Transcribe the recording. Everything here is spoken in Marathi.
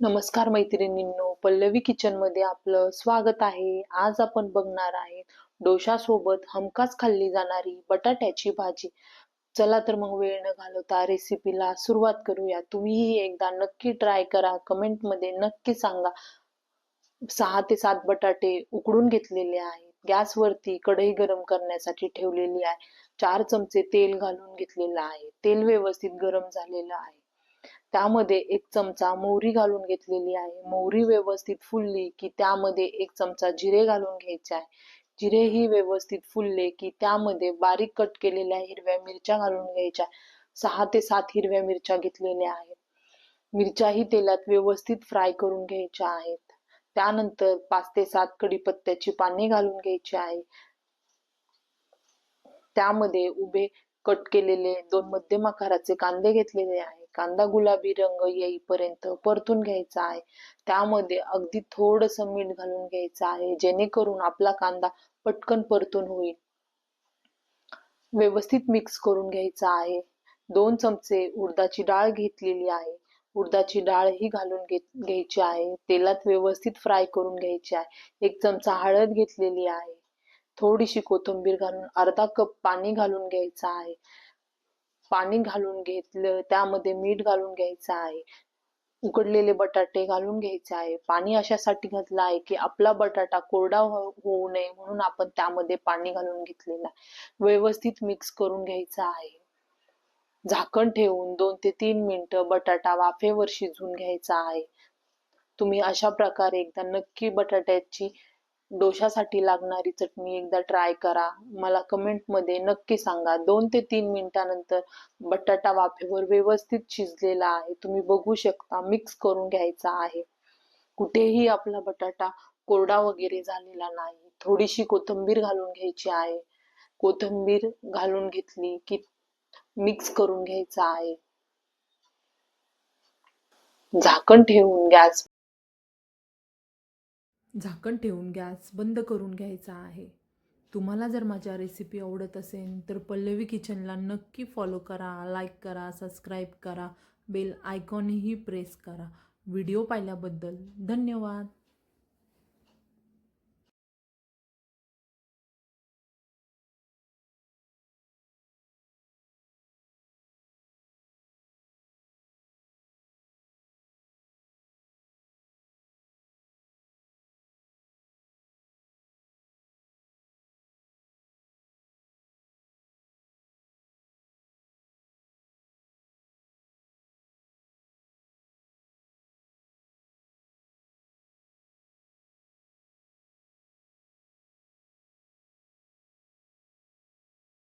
नमस्कार मैत्रिणींनो पल्लवी किचनमध्ये आपलं स्वागत आहे. आज आपण बघणार आहे डोशा सोबत हमखास खाल्ली जाणारी बटाट्याची भाजी. चला तर मग वेळ न घालवता रेसिपीला सुरुवात करूया. तुम्हीही एकदा नक्की ट्राय करा. कमेंटमध्ये नक्की सांगा. सहा ते सात बटाटे उकडून घेतलेले आहेत. गॅसवरती कढई गरम करण्यासाठी ठेवलेली आहे. चार चमचे तेल घालून घेतलेलं आहे. तेल व्यवस्थित गरम झालेलं आहे. त्यामध्ये एक चमचा मोहरी घालून घेतलेली आहे. मोहरी व्यवस्थित फुलली की त्यामध्ये एक चमचा जिरे घालून घ्यायचे आहे. जिरे ही व्यवस्थित फुलले की त्यामध्ये बारीक कट केलेल्या हिरव्या मिरच्या घालून घ्यायच्या सहा ते सात हिरव्या मिरच्या घेतलेल्या आहेत. मिरच्याही तेलात व्यवस्थित फ्राय करून घ्यायच्या आहेत. त्यानंतर पाच ते सात कडीपत्त्याची पाने घालून घ्यायची आहे. त्यामध्ये उभे कट केलेले दोन मध्यम आकाराचे कांदे घेतलेले आहेत. कांदा गुलाबी रंग येईपर्यंत परतून घ्यायचा आहे. त्यामध्ये अगदी थोडस मीठ घालून घ्यायचं आहे जेणेकरून आपला कांदा पटकन परतून होईल. व्यवस्थित मिक्स करून घ्यायचा आहे. दोन चमचे उडदाची डाळ घेतलेली आहे. उडदाची डाळ ही घालून घे घ्यायची आहे. तेलात व्यवस्थित फ्राय करून घ्यायची आहे. एक चमचा हळद घेतलेली आहे. थोडीशी कोथिंबीर घालून अर्धा कप पाणी घालून घ्यायचं आहे. पाणी घालून घेतलं त्यामध्ये मीठ घालून घ्यायचं आहे उकडलेले बटाटे घालून घ्यायचे आहे पाणी अशासाठी घातलं आहे की आपला बटाटा कोरडा हो-, होऊ नये म्हणून आपण त्यामध्ये पाणी घालून घेतलेलं आहे. व्यवस्थित मिक्स करून घ्यायचं आहे. झाकण ठेवून दोन ते तीन मिनिटं बटाटा वाफेवर शिजवून घ्यायचा आहे. तुम्ही अशा प्रकारे एकदा नक्की बटाट्याची डोशासाठी लागणारी चटणी एकदा ट्राय करा. मला कमेंटमध्ये नक्की सांगा. दोन ते तीन मिनिटानंतर बटाटा वाफेवर व्यवस्थित शिजलेला आहे. तुम्ही बघू शकता मिक्स करून घ्यायचा आहे. कुठेही आपला बटाटा कोरडा वगैरे झालेला नाही. थोडीशी कोथिंबीर घालून घ्यायची आहे. कोथिंबीर घालून घेतली की मिक्स करून घ्यायचा आहे. झाकण ठेवून गॅस झाकण ठेवून गॅस बंद करून घ्यायचा आहे. तुम्हाला जर माझ्या रेसिपी आवडत असेल तर पल्लवी किचनला नक्की फॉलो करा लाईक करा सबस्क्राईब करा बेल आयकॉनही प्रेस करा. व्हिडिओ पाहिल्याबद्दल धन्यवाद.